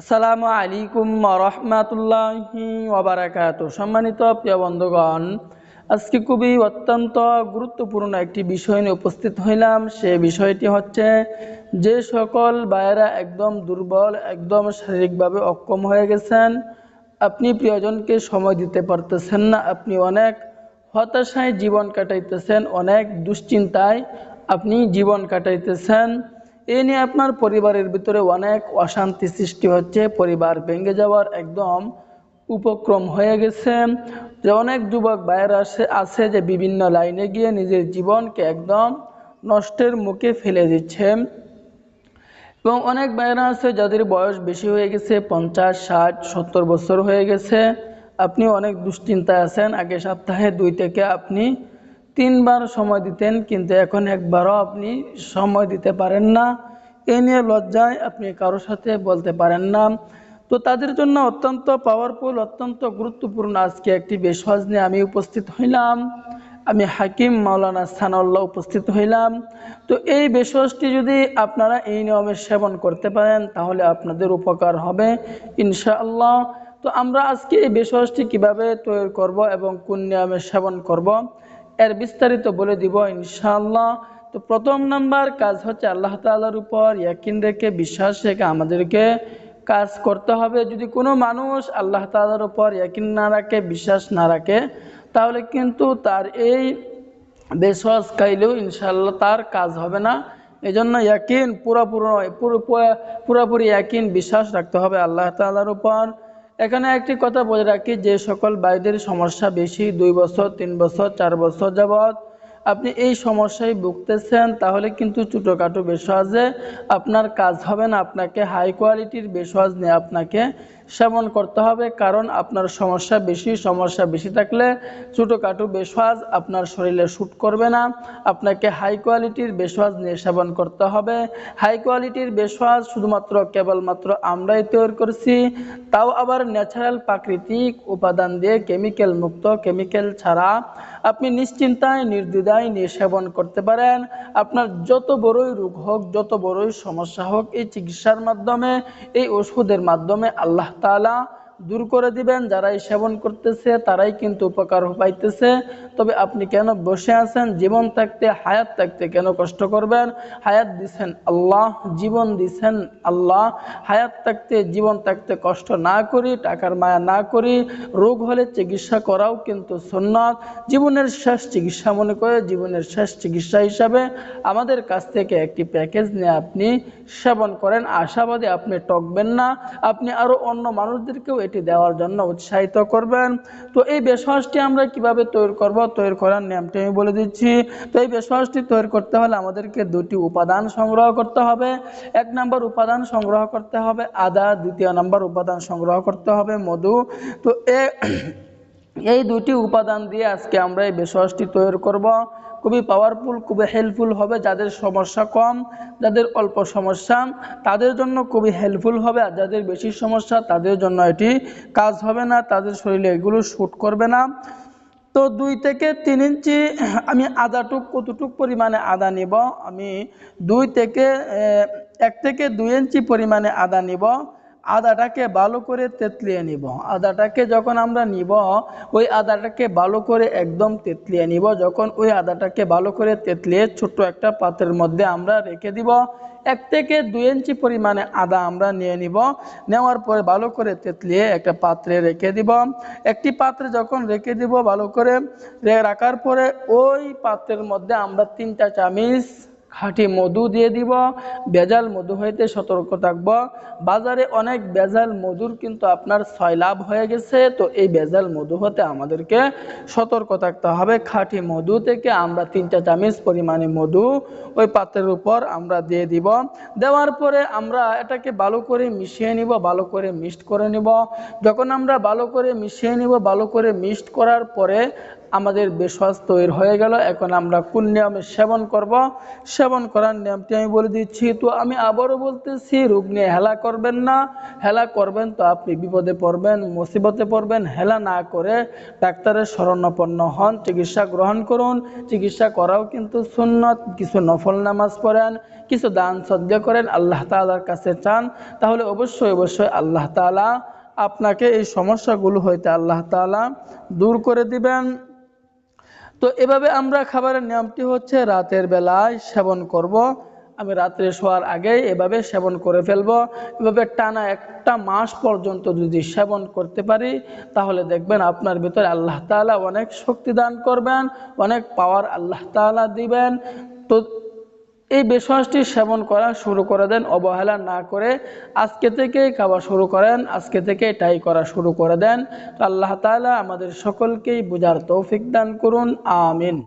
আসসালামু আলাইকুম রহমাতুল্লাহি ওবারাকাত সম্মানিত প্রিয় বন্ধুগণ, আজকে খুবই অত্যন্ত গুরুত্বপূর্ণ একটি বিষয় নিয়ে উপস্থিত হইলাম। সে বিষয়টি হচ্ছে, যে সকল বায়েরা একদম দুর্বল, একদম শারীরিকভাবে অক্ষম হয়ে গেছেন, আপনি প্রিয়জনকে সময় দিতে পারতেছেন না, আপনি অনেক হতাশায় জীবন কাটাইতেছেন, অনেক দুশ্চিন্তায় আপনি জীবন কাটাইতেছেন। এ নিয়ে আপনার পরিবারের ভিতরে অনেক অশান্তি সৃষ্টি হচ্ছে। পরিবার ভেঙে যাওয়ার একদম উপক্রম হয়ে গেছে। যে অনেক যুবক বাইরে আসে, আছে যে বিভিন্ন লাইনে গিয়ে নিজের জীবনকে একদম নষ্টের মুখে ফেলে দিচ্ছে। এবং অনেক বাইরা আছে যাদের বয়স বেশি হয়ে গেছে, পঞ্চাশ, ষাট, সত্তর বছর হয়ে গেছে। আপনি অনেক দুশ্চিন্তায় আছেন। আগে সপ্তাহে দুই থেকে আপনি তিনবার সময় দিতেন, কিন্তু এখন একবারও আপনি সময় দিতে পারেন না। এ নিয়ে লজ্জায় আপনি কারোর সাথে বলতে পারেন না। তো তাদের জন্য অত্যন্ত পাওয়ারফুল অত্যন্ত গুরুত্বপূর্ণ আজকে একটি বেশওয়াজ নিয়ে আমি উপস্থিত হইলাম। আমি হাকিম মাওলানা সানাউল্লাহ উপস্থিত হইলাম। তো এই বেশওয়াজটি যদি আপনারা এই নিয়মে সেবন করতে পারেন, তাহলে আপনাদের উপকার হবে, ইনশাআল্লাহ। তো আমরা আজকে এই বেশওয়াজটি কীভাবে তৈরি করব এবং কোন নিয়মে সেবন করব এর বিস্তারিত বলে দিব ইনশাআল্লাহ। তো প্রথম নাম্বার কাজ হচ্ছে আল্লাহ তাআলার উপর ইয়াকিন রেখে, বিশ্বাস রেখে আমাদেরকে কাজ করতে হবে। যদি কোনো মানুষ আল্লাহ তাআলার উপর ইয়াকিন না রাখে, বিশ্বাস না রাখে, তাহলে কিন্তু তার এই বেশওয়াজ খাইলেও ইনশাল্লাহ তার কাজ হবে না। এই জন্য ইয়াকিন পুরোপুরো পুরোপুরি ইয়াকিন, বিশ্বাস রাখতে হবে আল্লাহ তাআলার উপর। এখানে একটি কথা বলে রাখি, যে সকল বাড়িদের সমস্যা বেশি, দুই বছর, তিন বছর, চার বছর যাবৎ। আপনি এই সমস্যায় ভুগতেছেন, তাহলে কিন্তু ছোটোখাটো বেসওয়াজে আপনার কাজ হবে না, আপনাকে হাই কোয়ালিটির বেসওয়াজ নিয়ে আপনাকে সেবন করতে হবে, কারণ আপনার সমস্যা বেশি সমস্যা বেশি থাকলে ছোটোখাটো বেশওয়াজ আপনার শরীরে শ্যুট করবে না। আপনাকে হাই কোয়ালিটির বেশওয়াজ নিয়ে সেবন করতে হবে। হাই কোয়ালিটির বেশওয়াজ শুধুমাত্র কেবলমাত্র আমরাই তৈরি করছি, তাও আবার ন্যাচারাল প্রাকৃতিক উপাদান দিয়ে কেমিক্যাল মুক্ত কেমিক্যাল ছাড়া। আপনি নিশ্চিন্তায়, নির্দ্বিধায় নিয়ে সেবন করতে পারেন। আপনার যত বড়ই রোগ হোক, যত বড়ই সমস্যা হোক, এই চিকিৎসার মাধ্যমে, এই ওষুধের মাধ্যমে আল্লাহ তালা দূর করে দিবেন, যারাই সেবন করতেছে, তারাই কিন্তু উপকার পাইতেছে। তবে আপনি কেন বসে আছেন? জীবন থাকতে, হায়াত থাকতে কেন কষ্ট করবেন? হায়াত দিছেন আল্লাহ, জীবন দিছেন আল্লাহ। হায়াত থাকতে, জীবন থাকতে কষ্ট না করি, টাকার মায়া না করি, রোগ হলে চিকিৎসা করাও কিন্তু সুন্নত। জীবনের শেষ চিকিৎসা মনে করে, জীবনের শেষ চিকিৎসা হিসাবে আমাদের কাছ থেকে একটি প্যাকেজ নিয়ে আপনি সেবন করেন। আশাবাদী আপনি টকবেন না। আপনি আরও অন্য মানুষদেরকেও এটি দেওয়ার জন্য উৎসাহিত করবেন। তো এই বেসহসটি আমরা কীভাবে তৈরি করব, তৈরি করার নিয়মটি আমি বলে দিচ্ছি। তো এই বেসহসটি তৈরি করতে হলে আমাদেরকে দুটি উপাদান সংগ্রহ করতে হবে। এক নম্বর উপাদান সংগ্রহ করতে হবে আদা, দ্বিতীয় নম্বর উপাদান সংগ্রহ করতে হবে মধু। তো এ এই দুটি উপাদান দিয়ে আজকে আমরা এই বেশওয়াজটি তৈরি করব। খুবই পাওয়ারফুল খুবই হেল্পফুল হবে যাদের সমস্যা কম, যাদের অল্প সমস্যা, তাদের জন্য খুবই হেল্পফুল হবে আর যাদের বেশি সমস্যা, তাদের জন্য এটি কাজ হবে না, তাদের শরীরে এগুলো শ্যুট করবে না। তো দুই থেকে তিন ইঞ্চি, আমি আদাটুক কতটুক পরিমাণে আদা নিব? আমি দুই থেকে এক থেকে দুই ইঞ্চি পরিমাণে আদা নিব। আদাটাকে ভালো করে তেতলিয়ে নিব। আদাটাকে যখন আমরা নিব, ওই আদাটাকে ভালো করে একদম তেতলিয়ে নিব। যখন ওই আদাটাকে ভালো করে তেতলিয়ে ছোট্ট একটা পাত্রের মধ্যে আমরা রেখে দিব। এক থেকে দুই ইঞ্চি পরিমাণে আদা আমরা নিয়ে নিব। নেওয়ার পরে ভালো করে তেতলিয়ে একটা পাত্রে রেখে দিব। একটি পাত্রে যখন রেখে দিব ভালো করে রাখার পরে ওই পাত্রের মধ্যে আমরা তিনটা চামিচ খাঁটি মধু দিয়ে দিব বেজাল মধু হইতে সতর্ক থাকব। বাজারে অনেক বেজাল মধুর কিন্তু আপনার লাভ হয়ে গেছে, তো এই বেজাল মধু হতে আমাদেরকে সতর্ক থাকতে হবে। খাঁটি মধু থেকে আমরা তিনটা চামিচ পরিমাণে মধু ওই পাত্রের উপর আমরা দিয়ে দিব। দেওয়ার পরে আমরা এটাকে ভালো করে মিশিয়ে নিব, ভালো করে মিক্সড করে নিব। যখন আমরা ভালো করে মিশিয়ে নিব, ভালো করে মিক্সড করার পরে আমাদের বেশওয়াজ তৈরি হয়ে গেল। এখন আমরা কোন নিয়মে সেবন করব? সেবন করার নিয়মটি আমি বলে দিচ্ছি। তো আমি আবারও বলতেছি, রোগ নিয়ে হেলা করবেন না। হেলা করবেন তো আপনি বিপদে পড়বেন, মুসিবতে পড়বেন। হেলা না করে ডাক্তারের শরণাপন্ন হন, চিকিৎসা গ্রহণ করুন। চিকিৎসা করাও কিন্তু সুন্নত। কিছু নফল নামাজ পড়েন, কিছু দান সদ্গা করেন, আল্লাহ তাআলার কাছে চান। তাহলে অবশ্যই অবশ্যই আল্লাহ তাআলা আপনাকে এই সমস্যাগুলো হইতে আল্লাহ তাআলা দূর করে দিবেন। তো এভাবে আমরা খাবারের নিয়মটি হচ্ছে রাতের বেলায় সেবন করব। আমি রাত্রে শোয়ার আগে এভাবে সেবন করে ফেলব। এভাবে টানা একটা মাস পর্যন্ত যদি সেবন করতে পারি, তাহলে দেখবেন আপনার ভিতরে আল্লাহ তালা অনেক শক্তি দান করবেন, অনেক পাওয়ার আল্লাহ তালা দিবেন। তো এই বেশওয়াজটি সেবন করা শুরু করে দেন, অবহেলা না করে আজকে থেকেই খাওয়া শুরু করেন, আজকে থেকে টাই করা শুরু করে দেন। আল্লাহ তালা আমাদের সকলকেই বোঝার তৌফিক দান করুন, আমিন।